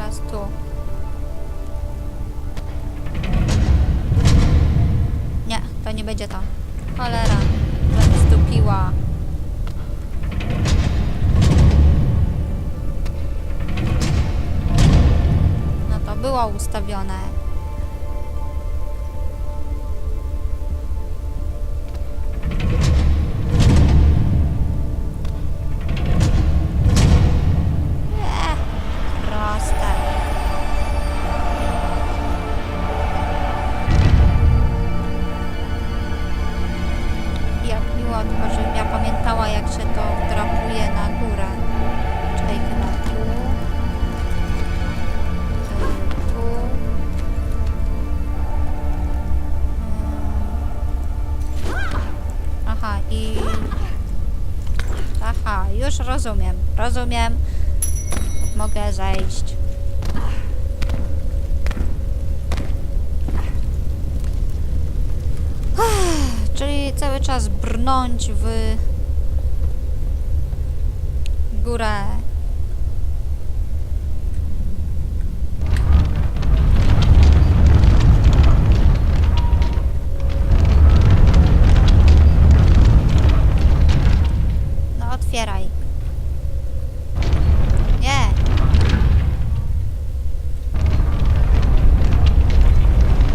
Teraz tu. Nie, to nie będzie to. Cholera. Zdupiła. No to było ustawione. Rozumiem. Rozumiem. Mogę zejść. Czyli cały czas brnąć w górę. No otwieraj. Nie.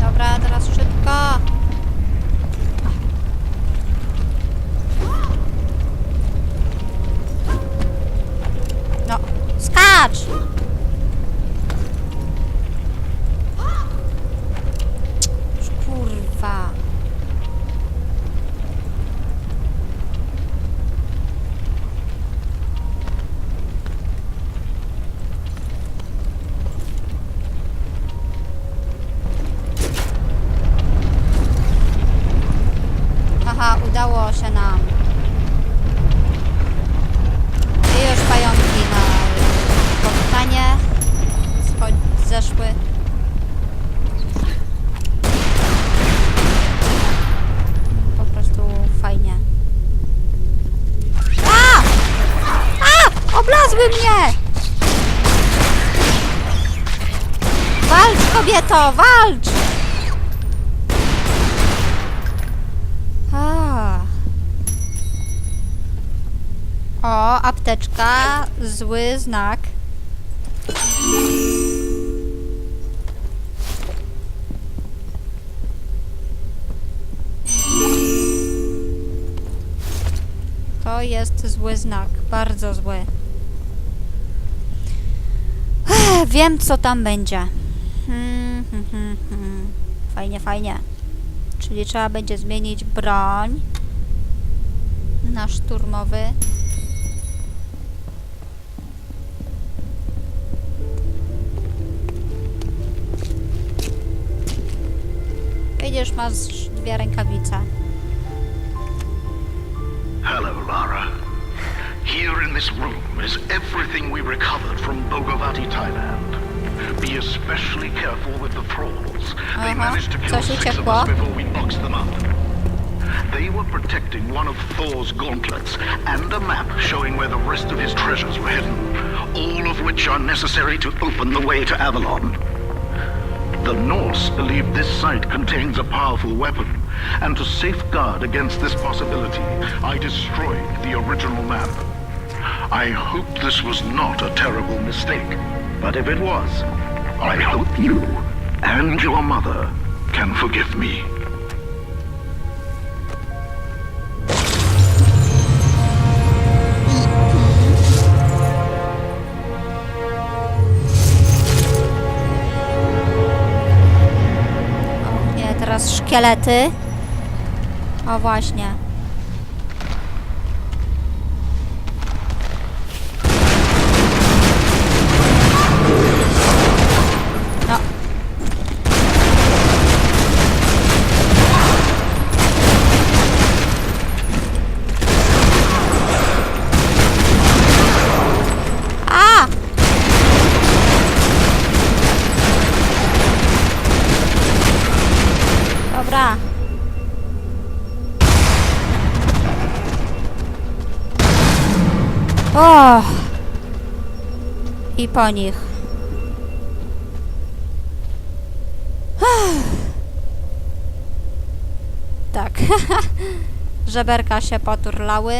Dobra, teraz szybko. No, skacz! Już Kurwa. Aha, udało się nam. I już pająki na powstanie schodź- zeszły. Po prostu fajnie. A! A! Oblazły mnie! Walcz, kobieto, walcz! A. O, apteczka, zły znak. To jest zły znak, bardzo zły. Ech, Wiem, co tam będzie. Hmm, hmm, hmm. Fajnie, fajnie. Czyli trzeba będzie zmienić broń na szturmowy. Masz dwie rękawice. Hello, Lara. Here in this room is everything we recovered from Bogovati, Thailand. Be especially careful with the thralls. They managed to kill six of us before we boxed them up. They were protecting one of Thor's gauntlets and a map showing where the rest of his treasures were hidden, all of which are necessary to open the way to Avalon. The Norse believe this site contains a powerful weapon, and to safeguard against this possibility, I destroyed the original map. I hope this was not a terrible mistake, but if it was, I hope you and your mother can forgive me. Szkielety. O właśnie. po nich. tak. Żeberka się poturlały.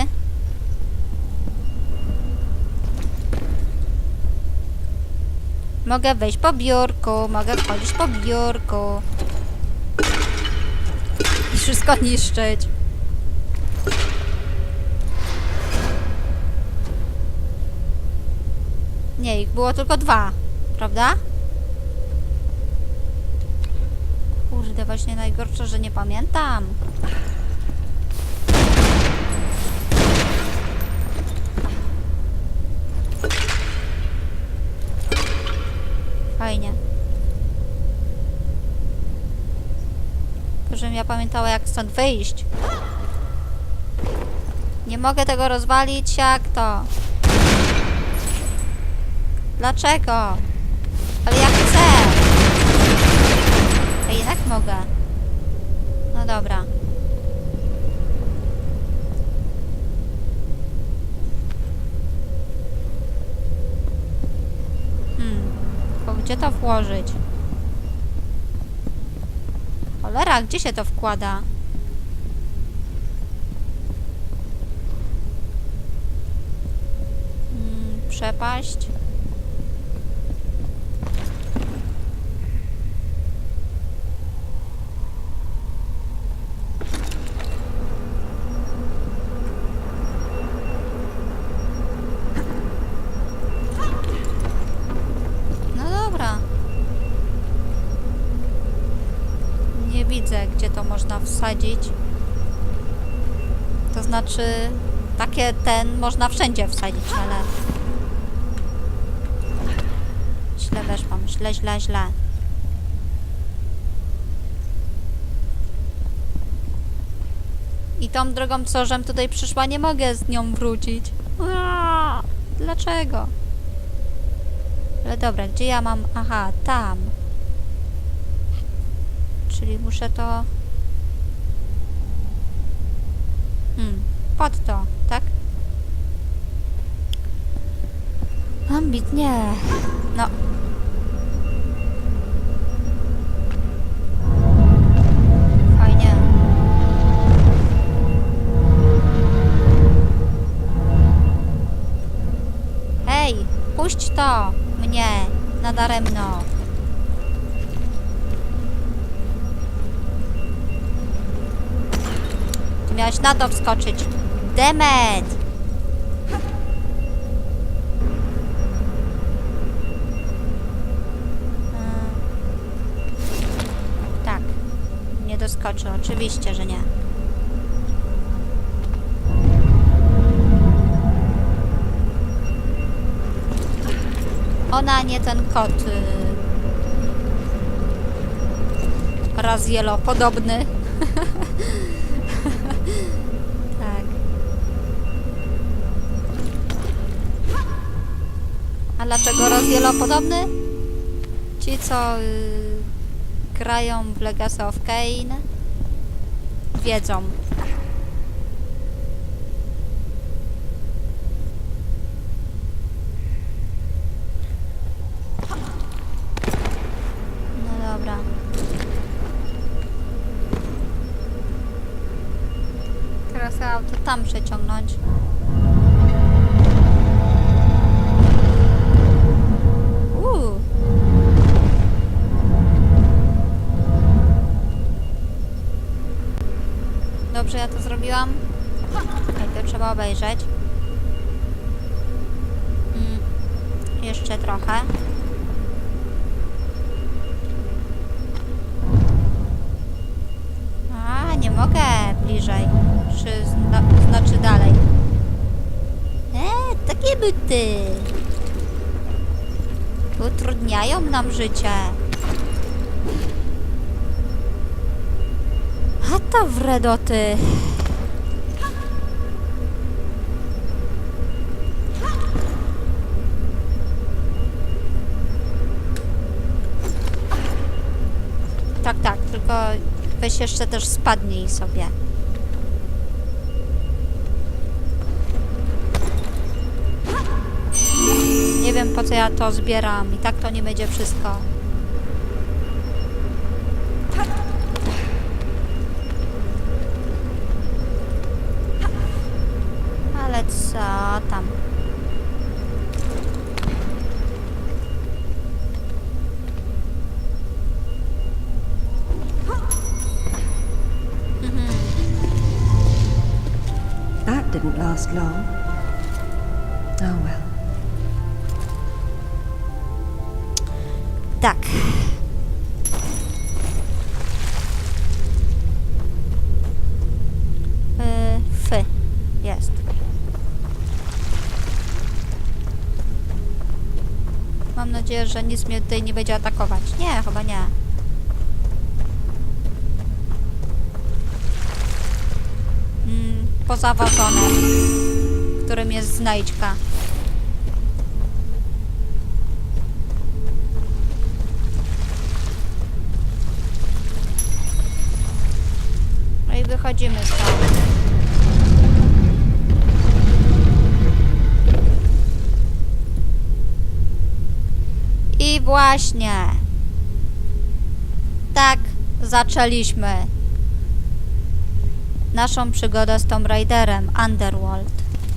Mogę wejść po biurku, mogę wchodzić po biurku. I wszystko niszczyć. Nie, ich było tylko dwa, prawda? Kurde, właśnie najgorsze, że nie pamiętam. Fajnie. To, żebym ja pamiętała, jak stąd wyjść. Nie mogę tego rozwalić, jak to? Dlaczego? Ale ja chcę! A jednak mogę. No dobra. Hmm. Tylko gdzie to włożyć? Cholera, gdzie się to wkłada? Hmm, przepaść. No dobra. Nie widzę, gdzie to można wsadzić. To znaczy, takie ten można wszędzie wsadzić, ale... Źle weszłam, źle, źle, źle. I tą drogą, co żem tutaj przyszła, nie mogę z nią wrócić. Aaa, dlaczego? Ale dobra, gdzie ja mam... Aha, tam. Czyli muszę to... Hmm, pod to, tak? Ambitnie. No. Fajnie. Hej, puść to mnie nadaremno. Miałeś na to wskoczyć. Demet! Tak. Nie doskoczy, oczywiście, że nie. Ona, nie ten kot. Y... Razielo podobny. Dlaczego Razielo podobny? Ci, co y... grają w Legacy of Kain, wiedzą. No dobra. Teraz trzeba to tam przeciągnąć. Dobrze ja to zrobiłam? Najpierw trzeba obejrzeć. Mm. Jeszcze trochę. A, nie mogę bliżej. Czy zna znaczy dalej? E, takie byty. Utrudniają nam życie. A to wredoty. Weź jeszcze też spadnij sobie. Nie wiem po co ja to zbieram i tak to nie będzie wszystko. Last long. Oh well. Tak. Yy, fy. Jest. Mam nadzieję, że nic mnie tutaj nie będzie atakować. Nie, chyba nie. Mm, poza wazonem, którym jest znajdźka. No i wychodzimy stąd. I właśnie. Tak zaczęliśmy naszą przygodę z Tomb Raiderem Underworld.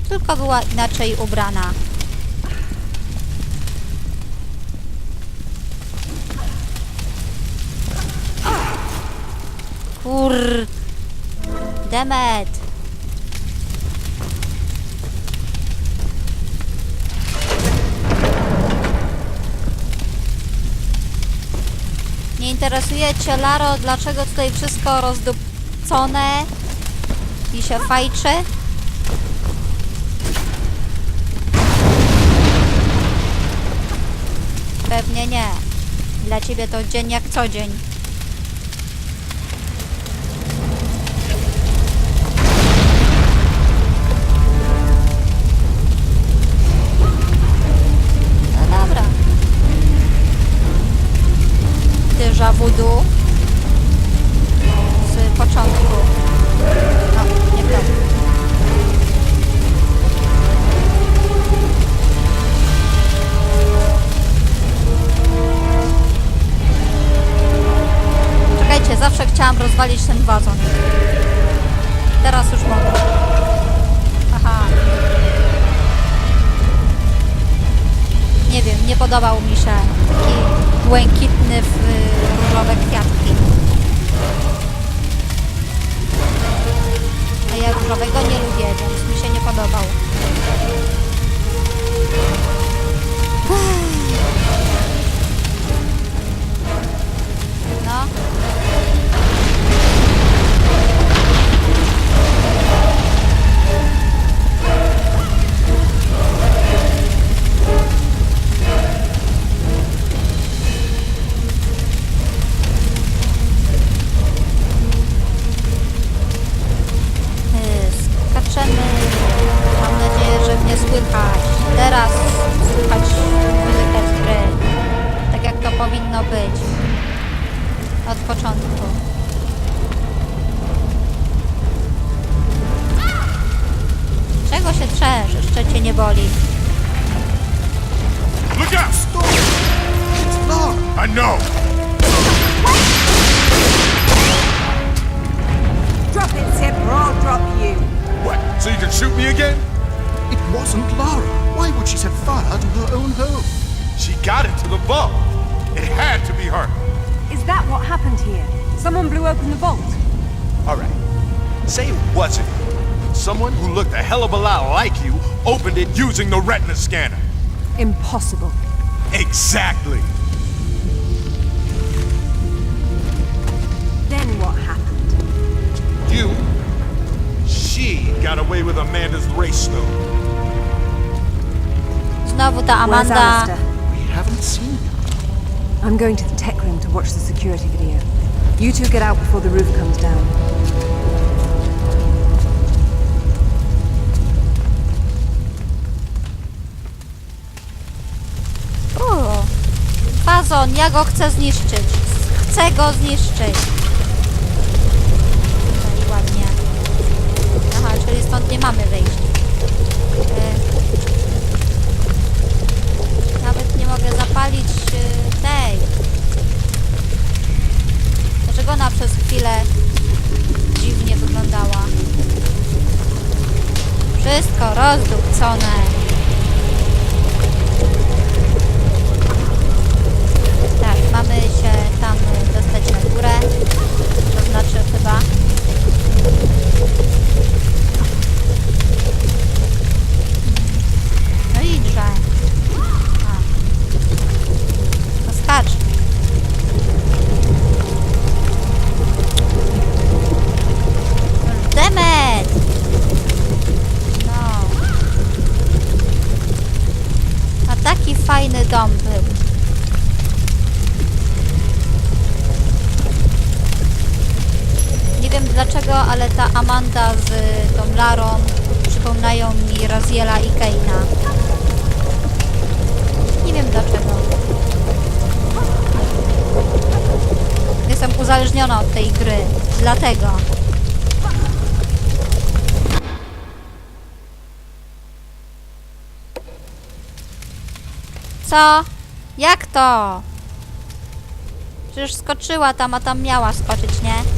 Tylko była inaczej ubrana. Kur... Demet! Nie interesuje Cię, Laro, dlaczego tutaj wszystko rozdupcone i się fajczy? Pewnie nie. Dla Ciebie to dzień jak co dzień. No dobra. Déjà voodoo z początku. Czekajcie, zawsze chciałam rozwalić ten wazon. Teraz już mogę. Aha. Nie wiem, nie podobał mi got into the vault. It had to be her. Is that what happened here? Someone blew open the vault. All right. Say it wasn't. Someone who looked a hell of a lot like you opened it using the retina scanner. Impossible. Exactly. Then what happened? You. She got away with Amanda's race stone. Znowu ta Where's Amanda. Haven't seen him. I'm going to the tech room to watch the security video. You two get out before the roof comes down. Uuu. Fazon, ja go chcę zniszczyć. Chcę go zniszczyć. Tutaj ładnie. Aha, czyli stąd nie mamy wyjść. Zapalić e, tej. Dlaczego ona przez chwilę dziwnie wyglądała? Wszystko rozdupcone. Tak, mamy się tam dostać mi Raziela i Keina. Nie wiem dlaczego. Jestem uzależniona od tej gry. Dlatego. Co? Jak to? Przecież skoczyła tam, a tam miała skoczyć, nie?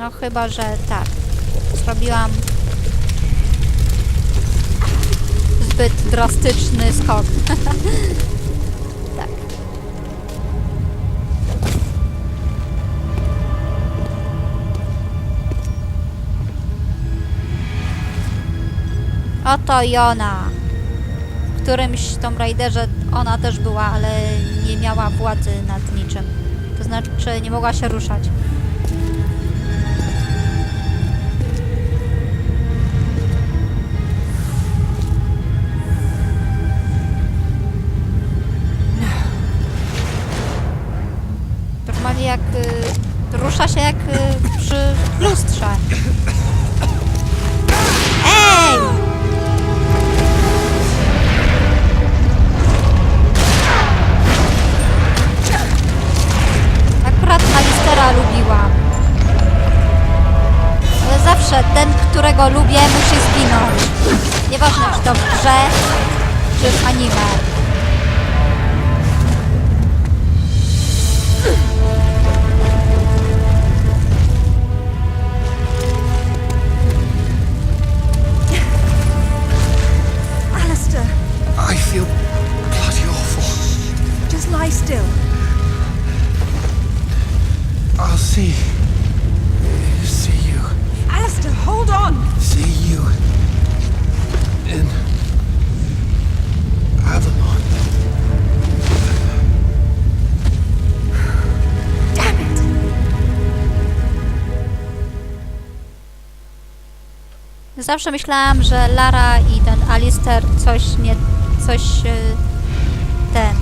No chyba, że tak. Zrobiłam zbyt drastyczny skok. tak. Oto i ona. W którymś Tomb Raiderze ona też była, ale nie miała władzy nad niczym. To znaczy, nie mogła się ruszać. Rusza się jak y, przy lustrze. Ej! Akurat Alistera lubiłam. Ale zawsze ten, którego lubię, musi zginąć. Nieważne, czy to w grze, czy w anime. See. See you. Alistair, hold on! See you. In. Avalon. Damn it! Zawsze myślałam, że Lara i ten Alistair coś nie... coś... y, ten...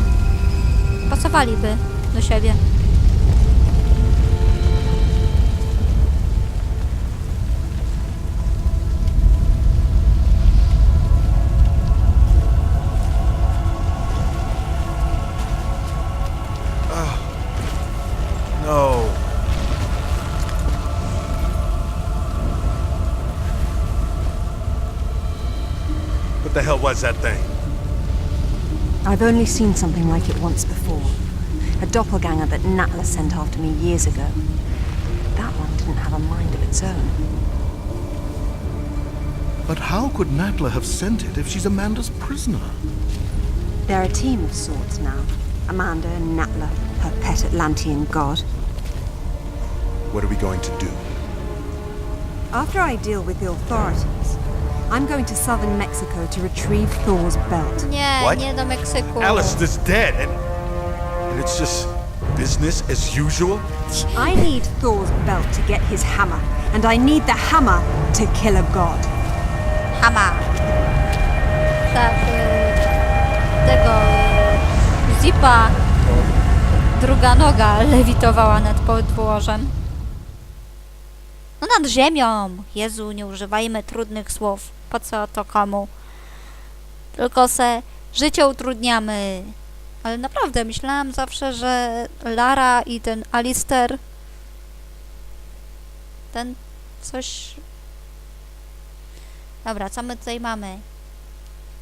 pasowaliby do siebie. Hell was that thing? I've only seen something like it once before. A doppelganger that Natla sent after me years ago. That one didn't have a mind of its own. But how could Natla have sent it if she's Amanda's prisoner? They're a team of sorts now. Amanda and Natla, her pet Atlantean god. What are we going to do? After I deal with the authorities, I'm going to southern Mexico to retrieve Thor's belt. Nie, What? nie do Meksyku. Alistair's dead, and and it's just business as usual. I need Thor's belt to get his hammer, and I need the hammer to kill a god. Hama. Tak, y, tego y, Zipa druga noga lewitowała nad podłożem. No nad ziemią. Jezu, nie używajmy trudnych słów. Po co to komu? Tylko se życie utrudniamy. Ale naprawdę, myślałam zawsze, że Lara i ten Alister ten coś Dobra, co my tutaj mamy?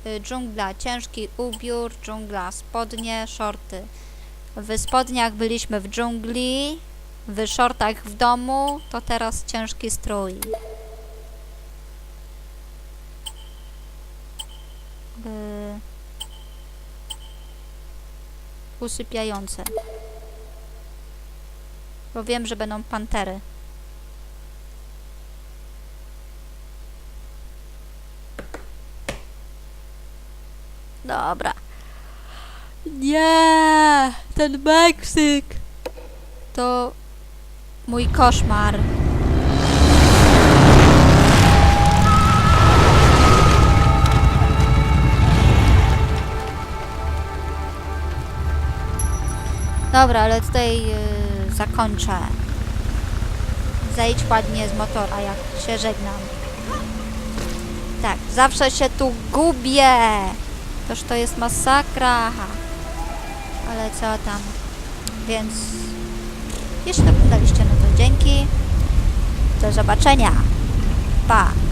Y, Dżungla, ciężki ubiór, dżungla, spodnie, shorty. W spodniach byliśmy w dżungli, w shortach w domu, to teraz ciężki strój. Usypiające. Bo wiem, że będą pantery. Dobra. Nie, ten Meksyk. To mój koszmar. Dobra, ale tutaj yy, zakończę. Zejdź ładnie z motora, jak się żegnam. Tak, zawsze się tu gubię. Toż to jest masakra. Ale co tam? Więc jeśli oglądaliście, no to dzięki. Do zobaczenia. Pa.